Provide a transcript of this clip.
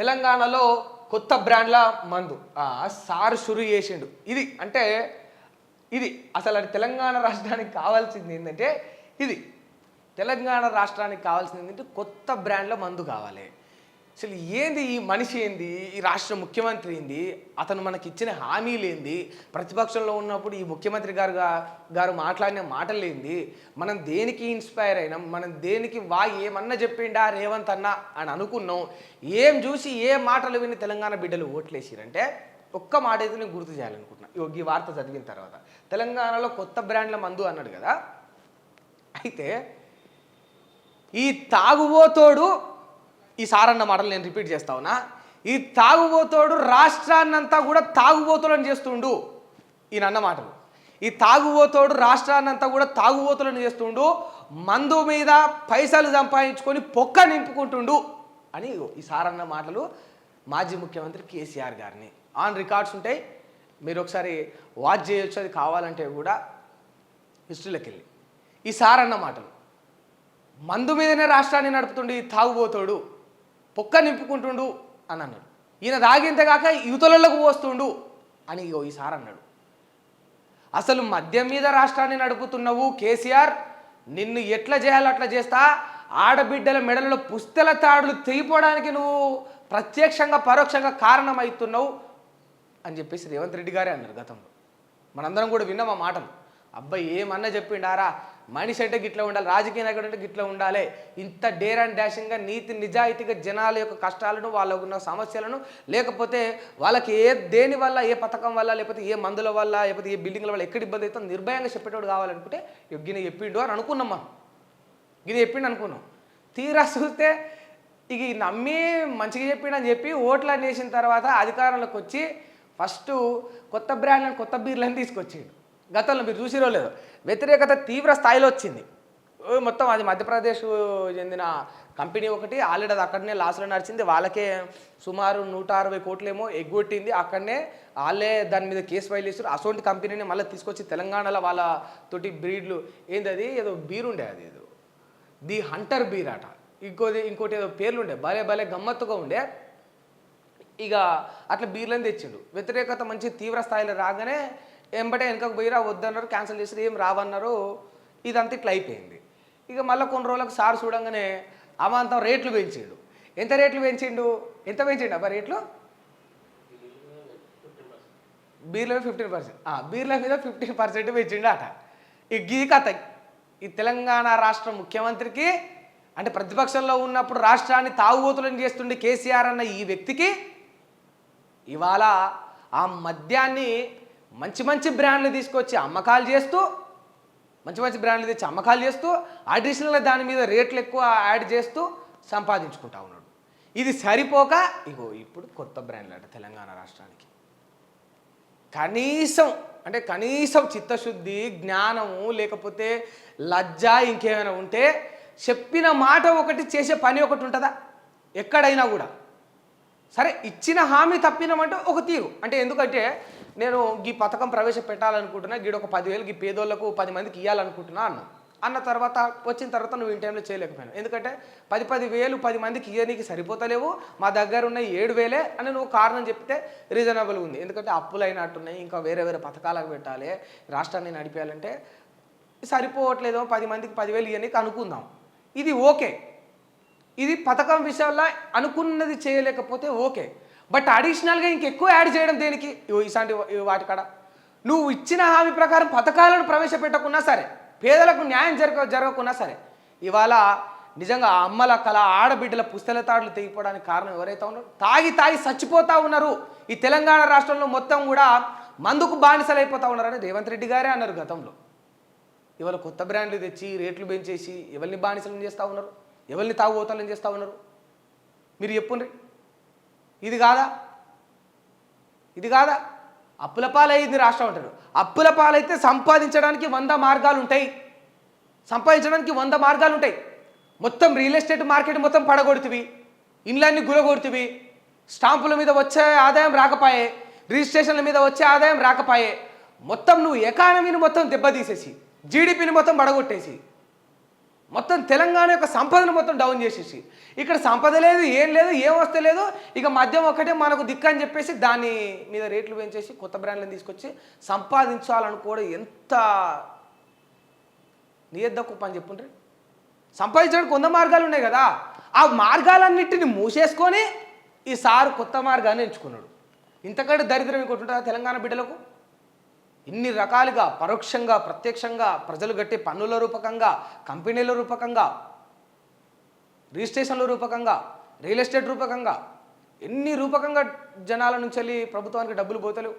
తెలంగాణలో కొత్త బ్రాండ్ల మందు. ఆ, సార్ షురు చేసిండు. ఇది అంటే ఇది అసలు అది తెలంగాణ రాష్ట్రానికి కావాల్సింది ఏంటంటే ఇది తెలంగాణ రాష్ట్రానికి కావాల్సింది ఏంటంటే కొత్త బ్రాండ్ల మందు కావాలి. అసలు ఏంది ఈ మనిషి ఏంది? ఈ రాష్ట్ర ముఖ్యమంత్రి ఏంది? అతను మనకి ఇచ్చిన హామీలేంది ప్రతిపక్షంలో ఉన్నప్పుడు ఈ ముఖ్యమంత్రి గారు గారు మాట్లాడిన మాటలేంది మనం దేనికి ఇన్స్పైర్ అయినాం? మనం దేనికి వా ఏమన్నా చెప్పిండా రేవంత్ అన్న అని అనుకున్నాం. ఏం చూసి ఏ మాటలు విని తెలంగాణ బిడ్డలు ఓట్లేసిరంటే ఒక్క మాట అయితే నేను గుర్తు చేయాలనుకుంటున్నా. యోగి ఈ వార్త చదివిన తర్వాత. తెలంగాణలో కొత్త బ్రాండ్ల మందు అన్నాడు కదా? అయితే ఈ తాగుబోతోడు ఈ సారన్న మాటలు నేను రిపీట్ చేస్తా ఉన్నా. ఈ తాగుబోతోడు రాష్ట్రాన్నంతా కూడా తాగుబోతులను చేస్తుండు ఈయన అన్న మాటలు. ఈ తాగుబోతోడు రాష్ట్రాన్నంతా కూడా తాగుబోతులను చేస్తుండు. మందు మీద పైసలు సంపాదించుకొని పొక్క నింపుకుంటుండు అని ఈ సారన్న మాటలు మాజీ ముఖ్యమంత్రి కేసీఆర్ గారిని. ఆన్ రికార్డ్స్ ఉంటాయి. మీరు ఒకసారి వాచ్ చేయొచ్చు. అది కావాలంటే కూడా హిస్టరీలోకి వెళ్ళి ఈ సారన్న మాటలు. మందు మీదనే రాష్ట్రాన్ని నడుపుతుండు ఈ తాగుబోతోడు. పొక్క నింపుకుంటుండు అని అన్నాడు. ఈయన తాగింతగాక యువతలకు పోస్తుండు అని ఇగో ఈసారి అన్నాడు. అసలు మద్యం మీద రాష్ట్రాన్ని నడుపుతున్నావు కేసీఆర్ నిన్ను ఎట్లా చేయాలో అట్లా చేస్తా ఆడబిడ్డల మెడలలో పుస్తల తాడులు తెగిపోవడానికి నువ్వు ప్రత్యక్షంగా పరోక్షంగా కారణమవుతున్నావు అని చెప్పేసి రేవంత్ రెడ్డి గారే అన్నారు గతంలో. మనందరం కూడా విన్నాం ఆ మాటలు అబ్బాయి ఏమన్నా చెప్పిండారా? మనిషి అంటే గిట్లా ఉండాలి రాజకీయ నాయకుడు అంటే గిట్లా ఉండాలి. ఇంత డేర్ అండ్ డాషింగ్గా నీతి నిజాయితీగా జనాల యొక్క కష్టాలను వాళ్ళకు ఉన్న సమస్యలను లేకపోతే వాళ్ళకి ఏ దేని వల్ల ఏ పథకం వల్ల లేకపోతే ఏ మందుల వల్ల లేకపోతే ఏ బిల్డింగ్ల వల్ల ఎక్కడ ఇబ్బంది అవుతుందో నిర్భయంగా చెప్పేటోడు కావాలనుకుంటే గిన చెప్పిండు అని అనుకున్నాం మనం ఇది చెప్పిండు అనుకున్నాం. తీరా చూస్తే ఇక నమ్మి మంచిగా చెప్పిండు అని చెప్పి ఓట్లు అని తర్వాత అధికారంలోకి వచ్చి ఫస్ట్ కొత్త బ్రాండ్లను కొత్త బీర్లను తీసుకొచ్చిండు. గతంలో మీరు చూసిరో లేదో వ్యతిరేకత తీవ్ర స్థాయిలో వచ్చింది. మొత్తం అది మధ్యప్రదేశ్ చెందిన కంపెనీ ఒకటి ఆల్రెడీ అది అక్కడనే లాస్లో నడిచింది. వాళ్ళకే సుమారు నూట అరవై కోట్లేమో ఎగ్గొట్టింది. అక్కడనే వాళ్ళే దాని మీద కేసు ఫైల్ చేస్తారు అసోంటి కంపెనీని మళ్ళీ తీసుకొచ్చి తెలంగాణలో వాళ్ళ తోటి బ్రీడ్లు. ఏంది అది? ఏదో బీర్ ఉండే అది ఏదో. ది హంటర్ బీర్ అట. ఇంకోది ఇంకోటి ఏదో పేర్లు ఉండే. భలే భలే గమ్మత్తుగా ఉండే. ఇక అట్లా బీర్లను తెచ్చిండు. వ్యతిరేకత మంచి తీవ్ర స్థాయిలో రాగానే ఎంబటే వెనకకు పోయిరా వద్దన్నారు క్యాన్సిల్ చేసి ఏం రావన్నారు. ఇదంతా ఇట్లా అయిపోయింది. ఇక మళ్ళీ కొన్ని రోజులకు సార్ చూడంగానే అమాంతం రేట్లు పెంచిండు. ఎంత రేట్లు పెంచిండు? ఎంత పెంచిండు అబ్బా రేట్లు? బీర్ల మీద ఫిఫ్టీన్ పర్సెంట్ బీర్ల మీద ఫిఫ్టీన్ పర్సెంట్ పెంచిండు అట ఈ గీ కథ ఈ తెలంగాణ రాష్ట్ర ముఖ్యమంత్రికి అంటే ప్రతిపక్షంలో ఉన్నప్పుడు రాష్ట్రాన్ని తాగుబోతులను చేస్తుండే కేసీఆర్ అన్న ఈ వ్యక్తికి ఇవాళ ఆ మద్యాన్ని మంచి మంచి బ్రాండ్లు తీసుకొచ్చి అమ్మకాలు చేస్తూ మంచి మంచి బ్రాండ్లు తెచ్చి అమ్మకాలు చేస్తూ అడిషనల్గా దాని మీద రేట్లు ఎక్కువ యాడ్ చేస్తూ సంపాదించుకుంటా ఉన్నాడు. ఇది సరిపోక ఇగో ఇప్పుడు కొత్త బ్రాండ్లు అంట తెలంగాణ రాష్ట్రానికి. కనీసం అంటే కనీసం చిత్తశుద్ధి జ్ఞానము లేకపోతే లజ్జ ఇంకేమైనా ఉంటే చెప్పిన మాట ఒకటి చేసే పని ఒకటి ఉంటుందా? ఎక్కడైనా కూడా. సరే ఇచ్చిన హామీ తప్పినామంటే ఒక తీరు. అంటే ఎందుకంటే నేను ఈ పథకం ప్రవేశపెట్టాలనుకుంటున్నా గీడ ఒక పదివేలు ఈ పేదోళ్ళకు పది మందికి ఇవ్వాలనుకుంటున్నా అన్న. అన్న తర్వాత వచ్చిన తర్వాత నువ్వు ఈ టైంలో చేయలేకపోయాను ఎందుకంటే పది పది వేలు పది మందికి ఇయ్యనీకి సరిపోతలేవు. మా దగ్గర ఉన్న ఏడు వేలే అని నువ్వు కారణం చెప్తే రీజనబుల్ ఉంది. ఎందుకంటే అప్పులు అయినట్టున్నాయి ఇంకా వేరే వేరే పథకాలకు పెట్టాలి. రాష్ట్రాన్ని నడిపేయాలంటే సరిపోవట్లేదో పది మందికి పదివేలు ఇవ్వనీకి అనుకుందాం. ఇది ఓకే. ఇది పథకం విషయంలో అనుకున్నది చేయలేకపోతే ఓకే. బట్ అడిషనల్గా ఇంకెక్కువ యాడ్ చేయడం దేనికి? ఇసాంటి ఇలాంటి వాటికాడ నువ్వు ఇచ్చిన హామీ ప్రకారం పథకాలను ప్రవేశపెట్టకున్నా సరే పేదలకు న్యాయం జరగ జరగకున్నా సరే ఇవాళ నిజంగా అమ్మల కళ ఆడబిడ్డల పుస్తల తాడులు తెగిపోవడానికి కారణం ఎవరైతే ఉన్నారో తాగి తాగి చచ్చిపోతా ఉన్నారు. ఈ తెలంగాణ రాష్ట్రంలో మొత్తం కూడా మందుకు బానిసలైపోతా ఉన్నారని రేవంత్ రెడ్డి గారే అన్నారు గతంలో. ఇవాళ కొత్త బ్రాండ్లు తెచ్చి రేట్లు పెంచేసి ఎవరిని బానిసలను చేస్తూ ఉన్నారు? ఎవరిని తాగుబోతాలను చేస్తూ ఉన్నారు? మీరు చెప్పుండ్రీ. ఇది కాదా? ఇది కాదా? అప్పుల పాలయ్యింది రాష్ట్రం అంటారు. అప్పుల పాలైతే సంపాదించడానికి వంద మార్గాలు ఉంటాయి సంపాదించడానికి వంద మార్గాలు ఉంటాయి మొత్తం రియల్ ఎస్టేట్ మార్కెట్ మొత్తం పడగొడుతుంది ఇండ్లన్నీ గురగొడుతుంది స్టాంపుల మీద వచ్చే ఆదాయం రాకపాయే. రిజిస్ట్రేషన్ల మీద వచ్చే ఆదాయం రాకపాయే. మొత్తం నువ్వు ఎకానమీని మొత్తం దెబ్బతీసేసి జీడిపిని మొత్తం పడగొట్టేసి మొత్తం తెలంగాణ యొక్క సంపదను మొత్తం డౌన్ చేసేసి. ఇక్కడ సంపద లేదు ఏం లేదు ఏం వస్తే లేదు ఇక మద్యం ఒక్కటే మనకు దిక్కు అని చెప్పేసి దాని మీద రేట్లు పెంచేసి కొత్త బ్రాండ్లను తీసుకొచ్చి సంపాదించాలనుకోవడం ఎంత నియద్దకు పని చెప్పుండ్రి. సంపాదించడానికి కొంత మార్గాలు ఉన్నాయి కదా. ఆ మార్గాలన్నింటిని మూసేసుకొని ఈ సారు కొత్త మార్గాన్ని ఎంచుకున్నాడు. ఇంతకంటే దరిద్రం ఇంకోటి ఉంటుందా తెలంగాణ బిడ్డలకు? ఇన్ని రకాలుగా పరోక్షంగా ప్రత్యక్షంగా ప్రజలు కట్టే పన్నుల రూపకంగా కంపెనీల రూపకంగా రిజిస్ట్రేషన్ల రూపకంగా రియల్ ఎస్టేట్ రూపకంగా ఎన్ని రూపకంగా జనాల నుంచి వెళ్ళి ప్రభుత్వానికి డబ్బులు పోతలేవు.